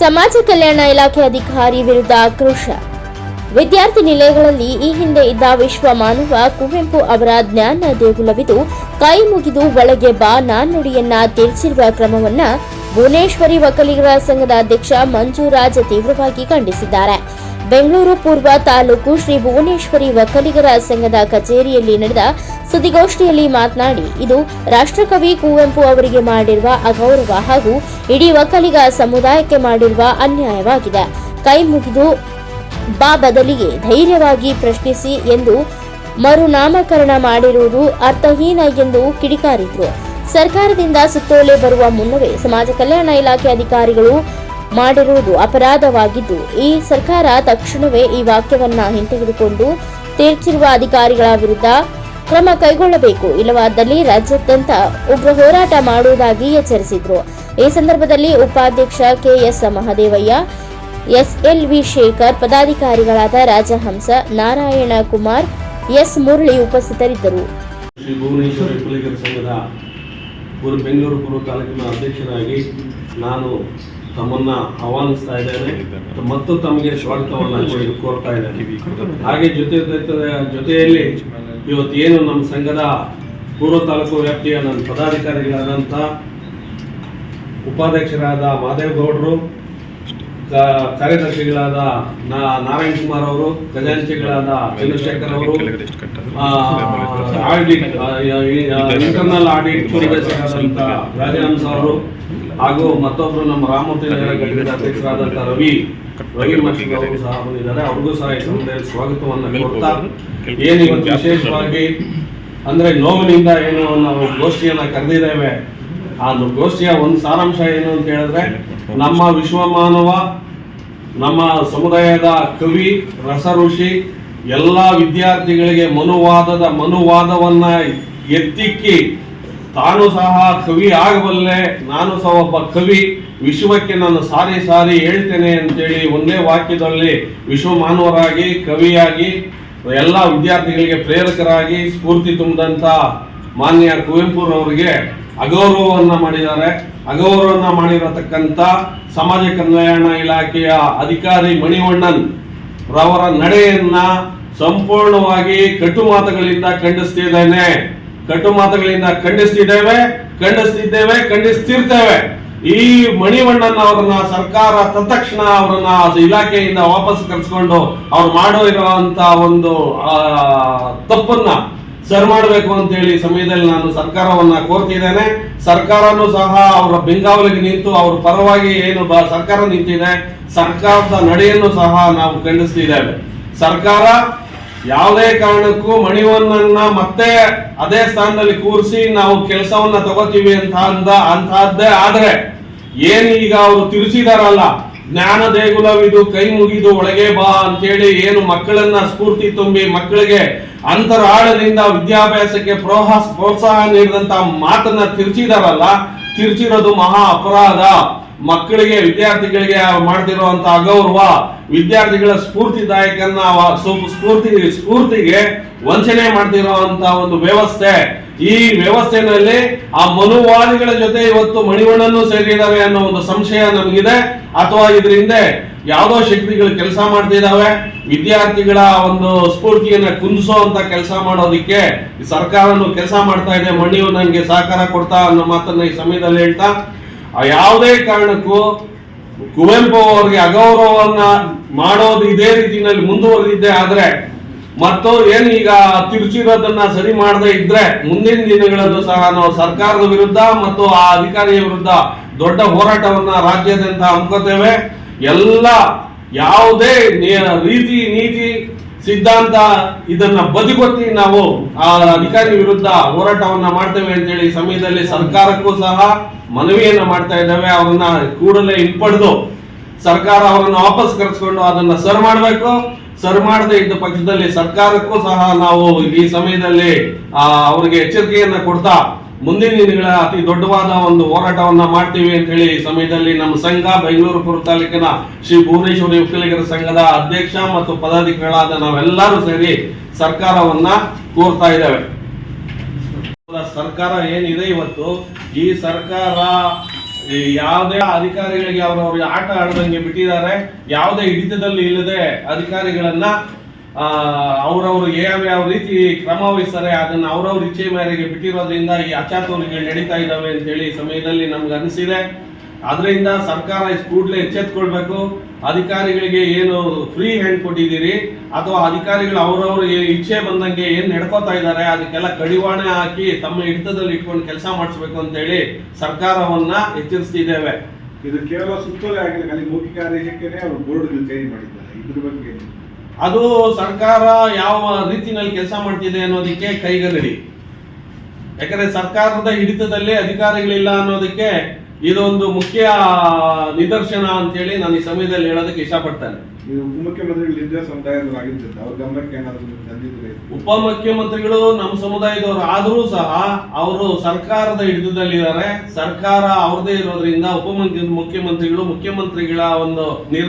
ಸಮಾಜ ಕಲ್ಯಾಣ ಇಲಾಖೆ ಅಧಿಕಾರಿ ವಿರುದ್ಧ ಆಕ್ರೋಶ. ವಿದ್ಯಾರ್ಥಿ ನಿಲಯಗಳಲ್ಲಿ ಈ ಹಿಂದೆ ಇದ್ದ ವಿಶ್ವ ಮಾನವ ಕುವೆಂಪು ಅವರ ಜ್ಞಾನ ದೇಗುಲವಿದು ಕೈ ಮುಗಿದು ಒಳಗೆ ಬಾ ನಾಣ್ಣುಡಿಯನ್ನ ತಿಳಿಸಿರುವ ಕ್ರಮವನ್ನ ಭುವನೇಶ್ವರಿ ವಕಲಿಗರ ಸಂಘದ ಅಧ್ಯಕ್ಷ ಮಂಜುರಾಜ್ ತೀವ್ರವಾಗಿ ಖಂಡಿಸಿದ್ದಾರೆ. ಬೆಂಗಳೂರು ಪೂರ್ವ ತಾಲೂಕು ಶ್ರೀ ಭುವನೇಶ್ವರಿ ಒಕ್ಕಲಿಗರ ಸಂಘದ ಕಚೇರಿಯಲ್ಲಿ ನಡೆದ ಸುದ್ದಿಗೋಷ್ಠಿಯಲ್ಲಿ ಮಾತನಾಡಿ, ಇದು ರಾಷ್ಟ್ರಕವಿ ಕುವೆಂಪು ಅವರಿಗೆ ಮಾಡಿರುವ ಅಗೌರವ ಹಾಗೂ ಇಡೀ ಒಕ್ಕಲಿಗ ಸಮುದಾಯಕ್ಕೆ ಮಾಡಿರುವ ಅನ್ಯಾಯವಾಗಿದೆ. ಕೈ ಮುಗಿದು ಬಾ ಬದಲಿಗೆ ಧೈರ್ಯವಾಗಿ ಪ್ರಶ್ನಿಸಿ ಎಂದು ಮರುನಾಮಕರಣ ಮಾಡಿರುವುದು ಅರ್ಥಹೀನ ಎಂದು ಕಿಡಿಕಾರಿದ್ರು. ಸರ್ಕಾರದಿಂದ ಸುತ್ತೋಲೆ ಬರುವ ಮುನ್ನವೇ ಸಮಾಜ ಕಲ್ಯಾಣ ಇಲಾಖೆ ಅಧಿಕಾರಿಗಳು ಮಾಡಿರುವುದು ಅಪರಾಧವಾಗಿದ್ದು, ಈ ಸರ್ಕಾರ ತಕ್ಷಣವೇ ಈ ವಾಕ್ಯವನ್ನ ಹಿಂತೆಗೆದುಕೊಂಡು ತೀರ್ಚಿರುವ ಅಧಿಕಾರಿಗಳ ವಿರುದ್ಧ ಕ್ರಮ ಕೈಗೊಳ್ಳಬೇಕು. ಇಲ್ಲವಾದಲ್ಲಿ ರಾಜ್ಯಾದ್ಯಂತ ಉಗ್ರ ಹೋರಾಟ ಮಾಡುವುದಾಗಿ ಎಚ್ಚರಿಸಿದ್ರು. ಈ ಸಂದರ್ಭದಲ್ಲಿ ಉಪಾಧ್ಯಕ್ಷ ಕೆಎಸ್ ಮಹದೇವಯ್ಯ, ಎಸ್ಎಲ್ವಿ ಶೇಖರ್, ಪದಾಧಿಕಾರಿಗಳಾದ ರಾಜಹಂಸ, ನಾರಾಯಣ ಕುಮಾರ್, ಎಸ್ ಮುರಳಿ ಉಪಸ್ಥಿತರಿದ್ದರು. ಶ್ರೀ ಭುವನೇಶ್ವರ ಬೆಂಗಳೂರು ಪೂರ್ವ ತಾಲೂಕಿನ ಅಧ್ಯಕ್ಷರಾಗಿ ನಾನು ತಮ್ಮನ್ನ ಆಹ್ವಾನಿಸ್ತಾ ಇದ್ದೇನೆ. ಮತ್ತು ತಮಗೆ ಸ್ವಾಗತವನ್ನು ಕೋರಿ- ಕೋರ್ತಾ ಇದ್ದೇನೆ. ಹಾಗೆ ಜೊತೆ ಜೊತೆಯಲ್ಲಿ ಇವತ್ತು ಏನು ನಮ್ಮ ಸಂಘದ ಪೂರ್ವ ತಾಲೂಕು ವ್ಯಾಪ್ತಿಯ ನನ್ನ ಪದಾಧಿಕಾರಿಗಳಾದಂಥ ಉಪಾಧ್ಯಕ್ಷರಾದ ಮಾದೇವಗೌಡರು ಕಾರ್ಯದರ್ಶಿಗಳಾದ ನಾರಾಯಣ್ ಕುಮಾರ್ ಅವರು, ಖಜಾಂಚಿಗಳಾದ ಚಂದ್ರಶೇಖರ್ ಅವರು ಆಡಿಟ್ ಇಂಟರ್ನಲ್ ಆಡಿಟ್ ರಾಜಹಂಸ ಅವರು ಹಾಗೂ ಮತ್ತೊಬ್ಬರು ನಮ್ಮ ರಾಮಮೂರ್ತಿ ನಗರ ಘಟಕದ ಅಧ್ಯಕ್ಷರಾದಂಥ ರವಿ ರವಿ ಅವರು ಸಹ ಬಂದಿದ್ದಾರೆ. ಅವ್ರಿಗೂ ಸಹ ಈ ಸಮುದಾಯದ ಸ್ವಾಗತವನ್ನು ಕೊಡ್ತಾ ಏನು ಇವತ್ತು ವಿಶೇಷವಾಗಿ ಅಂದ್ರೆ ನೋವಿನಿಂದ ಏನು ನಾವು ಗೋಷ್ಠಿಯನ್ನ ಕರೆದಿದ್ದೇವೆ. ಆ ಗೋಷ್ಠಿಯ ಒಂದು ಸಾರಾಂಶ ಏನು ಅಂತ ಹೇಳಿದ್ರೆ ನಮ್ಮ ವಿಶ್ವಮಾನವ ನಮ್ಮ ಸಮುದಾಯದ ಕವಿ ರಸ ಋಷಿ ಎಲ್ಲ ವಿದ್ಯಾರ್ಥಿಗಳಿಗೆ ಮನುವಾದದ ಮನುವಾದವನ್ನ ಎತ್ತಿಕ್ಕಿ ತಾನು ಸಹ ಕವಿ ಆಗಬಲ್ಲೆ, ನಾನು ಸಹ ಒಬ್ಬ ಕವಿ. ವಿಶ್ವಕ್ಕೆ ನಾನು ಸಾರಿ ಸಾರಿ ಹೇಳ್ತೇನೆ ಅಂತೇಳಿ ಒಂದೇ ವಾಕ್ಯದಲ್ಲಿ ವಿಶ್ವ ಮಾನವರಾಗಿ, ಕವಿಯಾಗಿ, ಎಲ್ಲ ವಿದ್ಯಾರ್ಥಿಗಳಿಗೆ ಪ್ರೇರಕರಾಗಿ ಸ್ಫೂರ್ತಿ ತುಂಬಿದಂಥ ಮಾನ್ಯ ಕುವೆಂಪುರವರಿಗೆ ಅಗೌರವವನ್ನು ಮಾಡಿದ್ದಾರೆ. ಅಗೌರವವನ್ನು ಮಾಡಿರತಕ್ಕಂಥ ಸಮಾಜ ಕಲ್ಯಾಣ ಇಲಾಖೆಯ ಅಧಿಕಾರಿ ಮಣಿವಣ್ಣನ್ ರವರ ನಡೆಯನ್ನ ಸಂಪೂರ್ಣವಾಗಿ ಕಟು ಮಾತುಗಳಿಂದ ಖಂಡಿಸ್ತಿದ್ದೇನೆ ಕಟು ಮಾತುಗಳಿಂದ ಖಂಡಿಸ್ತಿದ್ದೇವೆ ಖಂಡಿಸ್ತಿದ್ದೇವೆ, ಖಂಡಿಸ್ತಿರ್ತೇವೆ. ಈ ಮಣಿವಣ್ಣನ್ ಅವರನ್ನ, ಸರ್ಕಾರ ತತ್ಕ್ಷಣ ಅವರನ್ನ ಇಲಾಖೆಯಿಂದ ವಾಪಸ್ ಕರೆಸ್ಕೊಂಡು ಅವ್ರು ಮಾಡೋ ಇರುವಂತ ಒಂದು ತಪ್ಪನ್ನ ಸರಿ ಮಾಡಬೇಕು ಅಂತ ಹೇಳಿ ಸಮಯದಲ್ಲಿ ನಾನು ಸರ್ಕಾರವನ್ನ ಕೋರ್ತಿದ್ದೇನೆ. ಸರ್ಕಾರನೂ ಸಹ ಅವರ ಬೆಂಗಾವಲಿಗೆ ನಿಂತು ಅವ್ರ ಪರವಾಗಿ ಏನು ಸರ್ಕಾರ ನಿಂತಿದೆ. ಸರ್ಕಾರದ ನಡೆಯನ್ನು ಸಹ ನಾವು ಖಂಡಿಸ್ತಿದ್ದೇವೆ. ಸರ್ಕಾರ ಯಾವುದೇ ಕಾರಣಕ್ಕೂ ಮಣಿವನ್ನ ಮತ್ತೆ ಅದೇ ಸ್ಥಾನದಲ್ಲಿ ಕೂರಿಸಿ ನಾವು ಕೆಲಸವನ್ನ ತಗೋತೀವಿ ಅಂತ ಅಂದ ಅಂತಹದ್ದೇ ಆದ್ರೆ ಏನ್ ಈಗ ಅವರು ತಿರುಚಿದಾರಲ್ಲ ಜ್ಞಾನ ದೇಗುಲವಿದು, ಕೈ ಮುಗಿದು ಒಳಗೆ ಬಾ ಅಂತೇಳಿ ಏನು ಮಕ್ಕಳನ್ನ ಸ್ಫೂರ್ತಿ ತುಂಬಿ ಮಕ್ಕಳಿಗೆ ಅಂತರಾಳದಿಂದ ವಿದ್ಯಾಭ್ಯಾಸಕ್ಕೆ ಪ್ರೋತ್ಸಾಹ ನೀಡಿದಂತ ಮಾತನ್ನ ತಿರುಚಿದಾರಲ್ಲ, ತಿರುಚಿರೋದು ಮಹಾ ಅಪರಾಧ. ಮಕ್ಕಳಿಗೆ, ವಿದ್ಯಾರ್ಥಿಗಳಿಗೆ ಮಾಡ್ತಿರುವಂತ ಅಗೌರವ, ವಿದ್ಯಾರ್ಥಿಗಳ ಸ್ಫೂರ್ತಿದಾಯಕನ್ನ ವ- ಸು- ಸ್ಫೂರ್ತಿ, ಸ್ಫೂರ್ತಿಗೆ ವಂಚನೆ ಮಾಡ್ತಿರುವಂತ ಒಂದು ವ್ಯವಸ್ಥೆ. ಈ ವ್ಯವಸ್ಥೆನಲ್ಲಿ ಆ ಮನುವಾದಿಗಳ ಜೊತೆ ಇವತ್ತು ಮಣಿವಣ್ಣನ್ನು ಸೇರಿದ್ದಾವೆ ಅನ್ನೋ ಒಂದು ಸಂಶಯ ನಮಗಿದೆ. ಅಥವಾ ಇದ್ರ ಹಿಂದೆ ಯಾವ್ದೋ ಶಕ್ತಿಗಳು ಕೆಲಸ ಮಾಡ್ತಿದ್ದಾವೆ, ವಿದ್ಯಾರ್ಥಿಗಳ ಒಂದು ಸ್ಫೂರ್ತಿಯನ್ನ ಕುಂದಿಸೋ ಅಂತ ಕೆಲಸ ಮಾಡೋದಿಕ್ಕೆ ಸರ್ಕಾರನು ಕೆಲಸ ಮಾಡ್ತಾ ಇದೆ ಮಣಿಯು ನನಗೆ ಸಹಕಾರ ಕೊಡ್ತಾ ಅನ್ನೋ ಮಾತನ್ನ ಈ ಸಮಯದಲ್ಲಿ ಹೇಳ್ತಾ ಆ ಯಾವುದೇ ಕಾರಣಕ್ಕೂ ಕುವೆಂಪು ಅವರಿಗೆ ಅಗೌರವವನ್ನ ಮಾಡೋದು ಇದೇ ರೀತಿಯಲ್ಲಿ ಮುಂದುವರೆದಿದ್ದೆ ಆದ್ರೆ ಮತ್ತು ಏನು ಈಗ ತಿರುಚಿರೋದನ್ನ ಸರಿ ಮಾಡದೇ ಇದ್ರೆ ಮುಂದಿನ ದಿನಗಳಲ್ಲೂ ಸಹ ನಾವು ಸರ್ಕಾರದ ವಿರುದ್ಧ ಮತ್ತು ಆ ಅಧಿಕಾರಿಯ ವಿರುದ್ಧ ದೊಡ್ಡ ಹೋರಾಟವನ್ನ ರಾಜ್ಯಾದ್ಯಂತ ಹಮ್ಕೋತೇವೆ ಎಲ್ಲ ಯಾವುದೇ ರೀತಿ ನೀತಿ ಸಿದ್ಧಾಂತ ಇದನ್ನ ಬದಿಗೊತ್ತಿ ನಾವು ಆ ಅಧಿಕಾರಿ ವಿರುದ್ಧ ಹೋರಾಟವನ್ನ ಮಾಡ್ತೇವೆ ಅಂತೇಳಿ ಸಮಯದಲ್ಲಿ ಸರ್ಕಾರಕ್ಕೂ ಸಹ ಮನವಿಯನ್ನ ಮಾಡ್ತಾ ಇದ್ದಾವೆ. ಅವರನ್ನ ಕೂಡಲೇ ಹಿಂಪಡೆದು ಸರ್ಕಾರ ಅವರನ್ನ ವಾಪಸ್ ಕರೆಸ್ಕೊಂಡು ಅದನ್ನ ಸರ್ ಮಾಡಬೇಕು. ಸರ್ ಮಾಡದೆ ಇದ್ದ ಪಕ್ಷದಲ್ಲಿ ಸರ್ಕಾರಕ್ಕೂ ಸಹ ನಾವು ಈ ಸಮಯದಲ್ಲಿ ಆ, ಅವರಿಗೆ ಎಚ್ಚರಿಕೆಯನ್ನ ಕೊಡ್ತಾ ಮುಂದಿನ ದಿನಗಳ ಅತಿ ದೊಡ್ಡವಾದ ಒಂದು ಹೋರಾಟವನ್ನ ಮಾಡ್ತೀವಿ ಅಂತ ಹೇಳಿ ಈ ಸಮಯದಲ್ಲಿ ನಮ್ಮ ಸಂಘ ಬೆಂಗಳೂರು ಪುರ ತಾಲೂಕಿನ ಶ್ರೀ ಭುವನೇಶ್ವರಿ ಒಕ್ಕಲಿಗರ ಸಂಘದ ಅಧ್ಯಕ್ಷ ಮತ್ತು ಪದಾಧಿಕಾರಿಗಳಾದ ನಾವೆಲ್ಲರೂ ಸೇರಿ ಸರ್ಕಾರವನ್ನ ಕೋರ್ತಾ ಇದ್ದೇವೆ. ಸರ್ಕಾರ ಏನಿದೆ ಇವತ್ತು? ಈ ಸರ್ಕಾರ ಯಾವುದೇ ಅಧಿಕಾರಿಗಳಿಗೆ ಅವರವ್ರಿಗೆ ಆಟ ಆಡದಂಗೆ ಬಿಟ್ಟಿದ್ದಾರೆ. ಯಾವುದೇ ಹಿಡಿತದಲ್ಲಿ ಇಲ್ಲದೆ ಅಧಿಕಾರಿಗಳನ್ನ ಆ, ಯಾವ ಯಾವ ರೀತಿ ಕ್ರಮ ವಹಿಸ್ತಾರೆ ಅದನ್ನ ಅವ್ರವ್ರ ಇಚ್ಛೆ ಮೇರೆಗೆ ಬಿಟ್ಟಿರೋದ್ರಿಂದ ಈ ಅಚಾತುರ್ಯಗಳು ನಡೀತಾ ಇದ್ದಾವೆ ಅಂತೇಳಿ ಸಮಯದಲ್ಲಿ ನಮ್ಗೆ ಅನಿಸಿದೆ. ಅದರಿಂದ ಸರ್ಕಾರ ಕೂಡಲೇ ಎಚ್ಚೆತ್ಕೊಳ್ಬೇಕು. ಅಧಿಕಾರಿಗಳಿಗೆ ಏನು ಫ್ರೀ ಹ್ಯಾಂಡ್ ಕೊಟ್ಟಿದ್ದೀರಿ ಅಥವಾ ಅಧಿಕಾರಿಗಳು ಅವರವರು ಇಚ್ಛೆ ಬಂದಂಗೆ ಏನು ನಡ್ಕೋತಾ ಇದ್ದಾರೆ ಅದಕ್ಕೆಲ್ಲ ಕಡಿವಾಣ ಹಾಕಿ ತಮ್ಮ ಹಿಡಿತದಲ್ಲಿ ಇಟ್ಕೊಂಡು ಕೆಲಸ ಮಾಡಿಸ್ಬೇಕು ಅಂತೇಳಿ ಸರ್ಕಾರವನ್ನ ಎಚ್ಚರಿಸ್ತಿದ್ದೇವೆ. ಇದು ಕೇವಲ ಸುತ್ತೋಲೆ ಆಗಿಲ್ಲ ಅಲ್ಲಿ ಮುಖ್ಯ ಆದೇಶಕ್ಕೇನೆ ಅವರು ಬೋರ್ಡ್ ಚೇಂಜ್ ಮಾಡಿದ್ದಾರೆ. ಇದ್ರ ಬಗ್ಗೆ? ಅದು ಸರ್ಕಾರ ಯಾವ ರೀತಿನಲ್ಲಿ ಕೆಲಸ ಮಾಡ್ತಿದೆ ಅನ್ನೋದಕ್ಕೆ ಕೈಗನ್ನಡಿ ಯಾಕಂದ್ರೆ ಸರ್ಕಾರದ ಹಿಡಿತದಲ್ಲಿ ಅಧಿಕಾರಿಗಳಿಲ್ಲ ಅನ್ನೋದಕ್ಕೆ ಇದೊಂದು ಮುಖ್ಯ ನಿದರ್ಶನ ಅಂತೇಳಿ ನಾನು ಈ ಸಮಯದಲ್ಲಿ ಹೇಳೋದಕ್ಕೆ ಇಷ್ಟಪಡ್ತೇನೆ. ಉಪಮುಖ್ಯಮಂತ್ರಿಗಳು ನಮ್ಮ ಸಮುದಾಯದವರು ಆದರೂ ಸಹ ಅವರು ಸರ್ಕಾರದ ಹಿಡಿತದಲ್ಲಿದ್ದಾರೆ. ಸರ್ಕಾರ ಅವ್ರದೇ ಇರೋದ್ರಿಂದ ಉಪಮುಖ್ಯ ಮುಖ್ಯಮಂತ್ರಿಗಳು ಮುಖ್ಯಮಂತ್ರಿಗಳ ಒಂದು ನಿರ್ಧಾರ